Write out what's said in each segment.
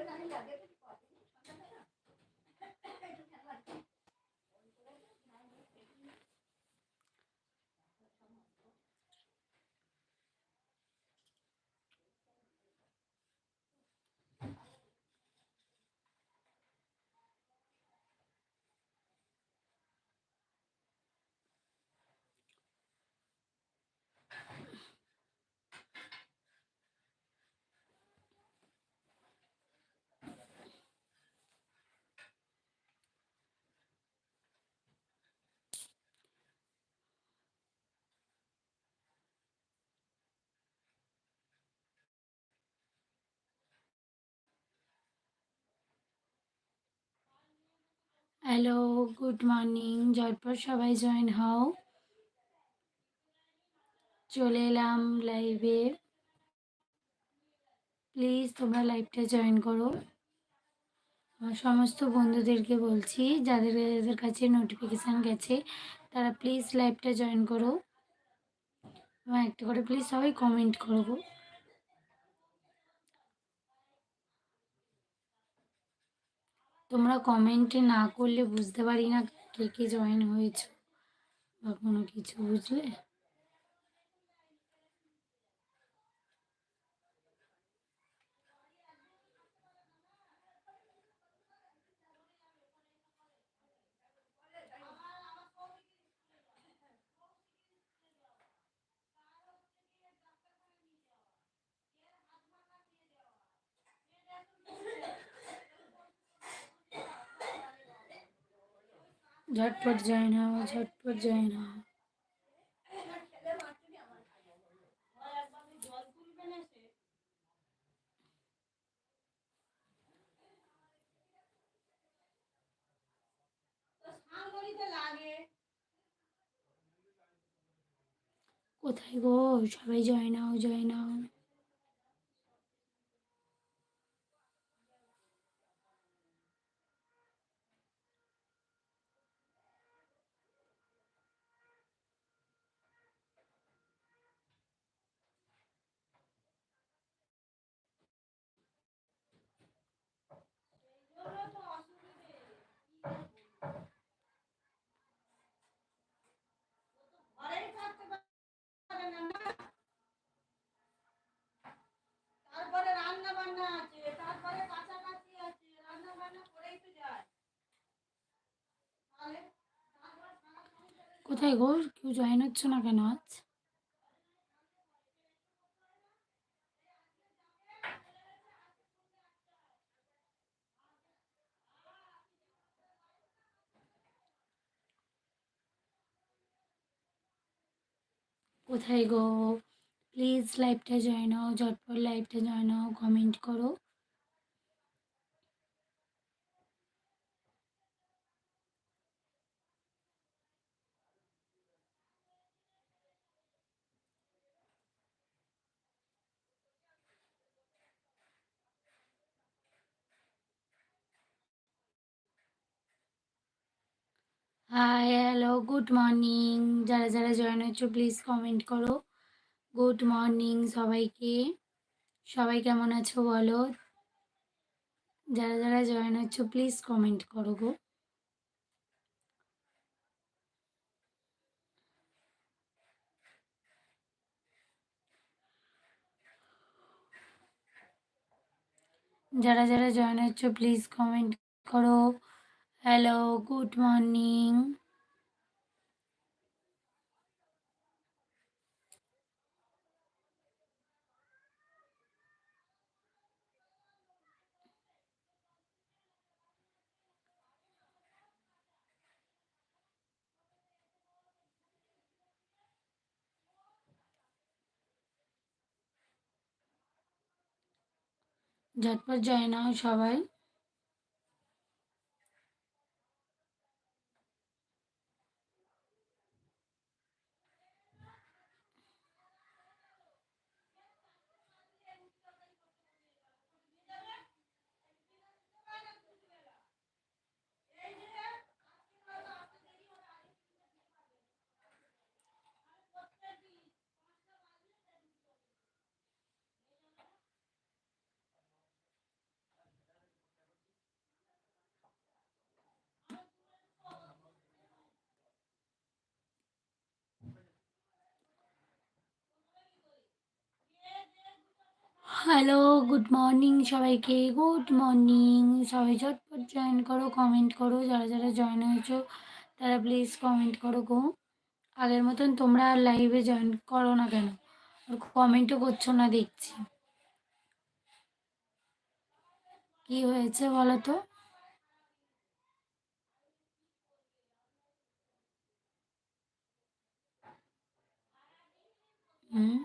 人拿两个。হ্যালো good morning ঝটপট সবাই join হও। চলে এলাম লাইভে প্লিজ তোমরা লাইভটা জয়েন করো। আমার সমস্ত বন্ধুদেরকে বলছি, যাদের যাদের কাছে নোটিফিকেশান গেছে, তারা প্লিজ লাইভটা জয়েন করো। এবং একটা করে প্লিজ সবাই কমেন্ট করব তোমরা কমেন্টে না করলে বুঝতে পারি না কে কে জয়েন হয়েছ বা কোনো কিছু বুঝলে? ঝটপট জয়েন হও ঝটপট জয়েন হও কোথায় গো সবাই জয়েন হও জয়েন হও কোথায় গো? কেউ জয়েন হচ্ছে না কেন আজ? কোথায় গো? প্লিজ লাইভটা জয়েন হও, ঝটপট লাইভটা জয়েন হও কমেন্ট করো। হাই হ্যালো গুড মর্নিং যারা যারা জয়েন হচ্ছ প্লিজ কমেন্ট করো। গুড মর্নিং সবাইকে। সবাই কেমন আছো বলো? যারা যারা জয়েন হচ্ছ প্লিজ কমেন্ট করো গো। যারা যারা জয়েন হচ্ছ প্লিজ কমেন্ট করো। হ্যালো গুড মর্নিং ঝটপট জয়েন হও সবাই হ্যালো গুড মর্নিং সবাইকে। গুড মর্নিং সবাই ঝটপট জয়েন করো কমেন্ট করো, যারা যারা জয়েন হয়েছো, তারা প্লিজ কমেন্ট করো গো। আগের মতন তোমরা আর লাইভে জয়েন করো না কেন? কমেন্টও করছ না, দেখছি। কি হয়েছে বলো তো? হুম?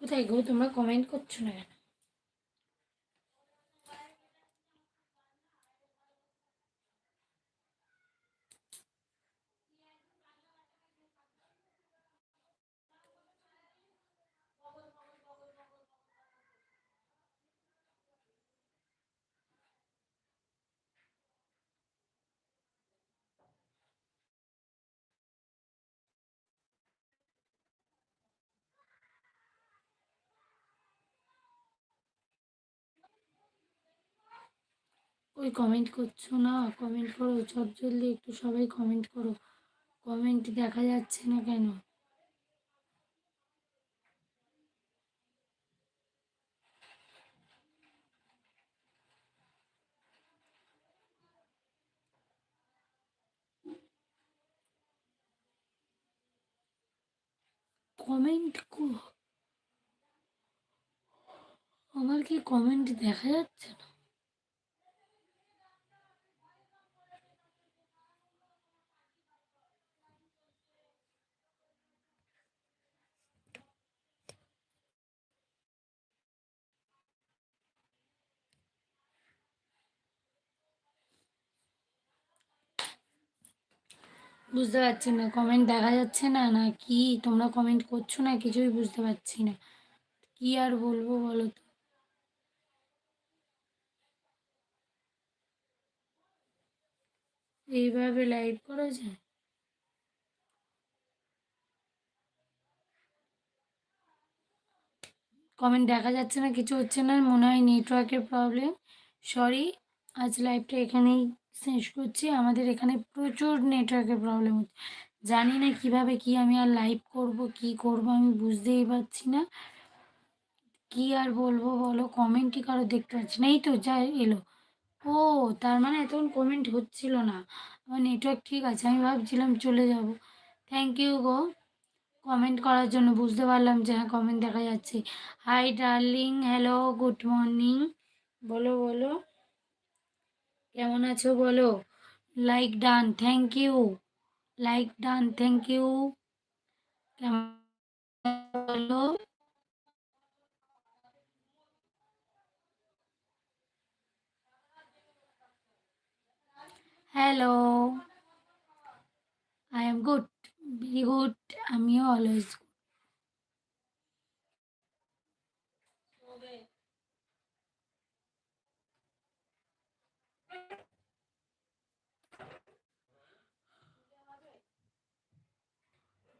কোথায় গো? তোমরা কমেন্ট করছ না কেন? ওই কমেন্ট করছ না? কমেন্ট করো, চট জলদি একটু সবাই কমেন্ট করো। কমেন্ট দেখা যাচ্ছে না কেন? কমেন্ট আমার কি কমেন্ট দেখা যাচ্ছে না? বুঝতে পারছি না কমেন্ট দেখা যাচ্ছে না না কি? তোমরা কমেন্ট করছ না? কিছুই বুঝতে পারছি না। কি আর বলব বলো তো? এইভাবে লাইভ করা যায়? কমেন্ট দেখা যাচ্ছে না, কিছু হচ্ছে না, মনে হয় নেটওয়ার্কের প্রবলেম সরি আজ লাইভটা এখানেই শেষ করছি। আমাদের এখানে প্রচুর নেটওয়ার্কের প্রবলেম হচ্ছে। জানি না কীভাবে কি আমি আর লাইভ করব, কি করব আমি বুঝতেই পারছি না। কি আর বলব বলো? কমেন্টই কারও দেখতে পাচ্ছি না। এই তো, যা এলো। ও, তার মানে এতক্ষণ কমেন্ট হচ্ছিল না। আমার নেটওয়ার্ক ঠিক আছে, আমি ভাবছিলাম চলে যাব। Thank you go. কমেন্ট করার জন্য বুঝতে পারলাম যে হ্যাঁ কমেন্ট দেখা যাচ্ছে। Hi darling hello good morning বলো বলো। কেমন আছো বলো? Like done thank you like done thank you বলো? Hello I am good very good আমিও অলওয়েজ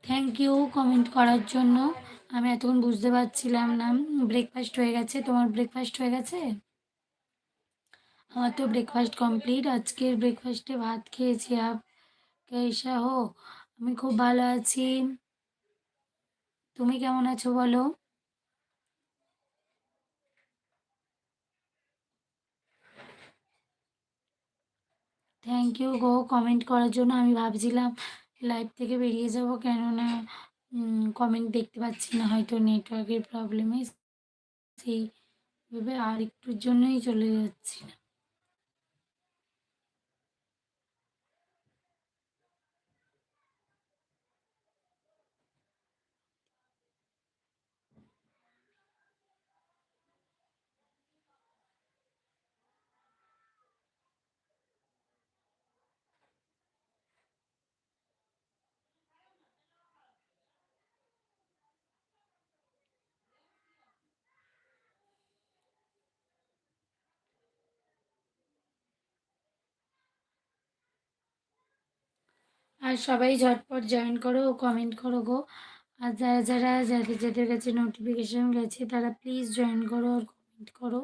থ্যাংক ইউ কমেন্ট করার জন্য। আমি এতক্ষণ বুঝতে পারছিলাম না। ব্রেকফাস্ট হয়ে গেছে। তোমার ব্রেকফাস্ট হয়ে গেছে? আমার তো ব্রেকফাস্ট কমপ্লিট আজকের ব্রেকফাস্টে ভাত খেয়েছি। আপ কেসা হো? আমি খুব ভালো আছি। তুমি কেমন আছো বলো? থ্যাংক ইউ গো কমেন্ট করার জন্য। আমি ভাবছিলাম লাইভ থেকে বেরিয়ে যাব কেননা কমেন্ট দেখতে পাচ্ছি না, হয়তো নেটওয়ার্কের প্রবলেমে সেইভাবে আর একটুর জন্যই চলে যাচ্ছি না। আর সবাই ঝটপট জয়েন করো ও কমেন্ট করো গো। আর যারা যারা, যাদের যাদের কাছে নোটিফিকেশান গেছে, তারা প্লিজ জয়েন করো আর কমেন্ট করো।